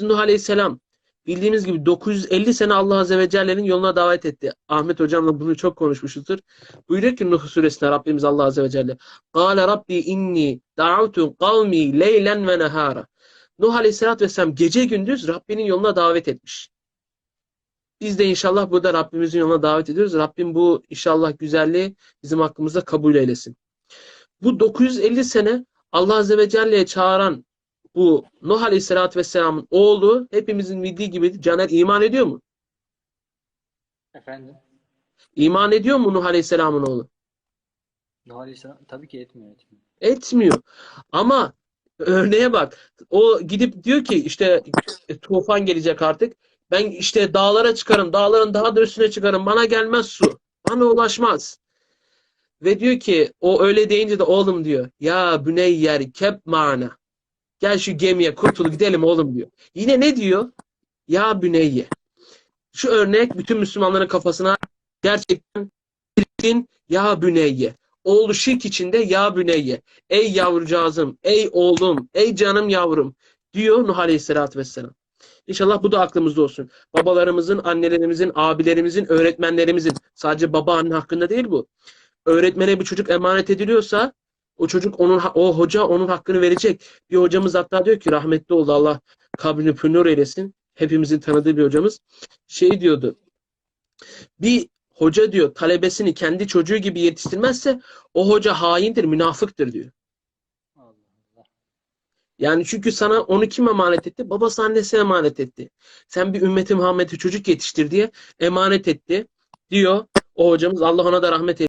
Nuh Aleyhisselam bildiğimiz gibi 950 sene Allah Azze ve Celle'nin yoluna davet etti. Ahmet hocamla bunu çok konuşmuşuzdur. Buyuruyor ki Nuh suresinde Rabbimiz Allah Azze ve Celle Kâle Rabbi inni da'utu kavmi leylen ve nehara Nuh Aleyhisselatü Vesselam gece gündüz Rabbinin yoluna davet etmiş. Biz de inşallah burada Rabbimizin yoluna davet ediyoruz. Rabbim bu inşallah güzelliği bizim hakkımızda kabul eylesin. Bu 950 sene Allah Azze ve Celle'ye çağıran bu Nuh Aleyhisselatü Vesselam'ın oğlu hepimizin bildiği gibi Caner iman ediyor mu? Efendim? İman ediyor mu Nuh Aleyhisselam'ın oğlu? Nuh Aleyhisselam tabii ki etmiyor etmiyor. Etmiyor. Ama örneğe bak. O gidip diyor ki işte e, tufan gelecek artık. Ben işte dağlara çıkarım. Dağların daha da üstüne çıkarım. Bana gelmez su. Bana ulaşmaz. Ve diyor ki o öyle deyince de oğlum diyor. Ya büneyyer kep mana. Gel şu gemiye kurtul gidelim oğlum diyor. Yine ne diyor? Ya büneyye. Şu örnek bütün Müslümanların kafasına gerçekten bildiğin ya büneyye. Oğlu şirk içinde ya büneyye. Ey yavrucağızım, ey oğlum, ey canım yavrum diyor Nuh Aleyhisselatü Vesselam. İnşallah bu da aklımızda olsun. Babalarımızın, annelerimizin, abilerimizin, öğretmenlerimizin sadece baba anne hakkında değil bu. Öğretmene bir çocuk emanet ediliyorsa o çocuk onun o hoca onun hakkını verecek. Bir hocamız hatta diyor ki rahmetli oldu Allah kabrini pünür eylesin. Hepimizin tanıdığı bir hocamız. Şey diyordu. Bir hoca diyor talebesini kendi çocuğu gibi yetiştirmezse o hoca haindir, münafıktır diyor. Yani çünkü sana onu kim emanet etti? Babası annesi emanet etti. Sen bir ümmeti Muhammed'i çocuk yetiştir diye emanet etti diyor o hocamız. Allah ona da rahmet eylesin.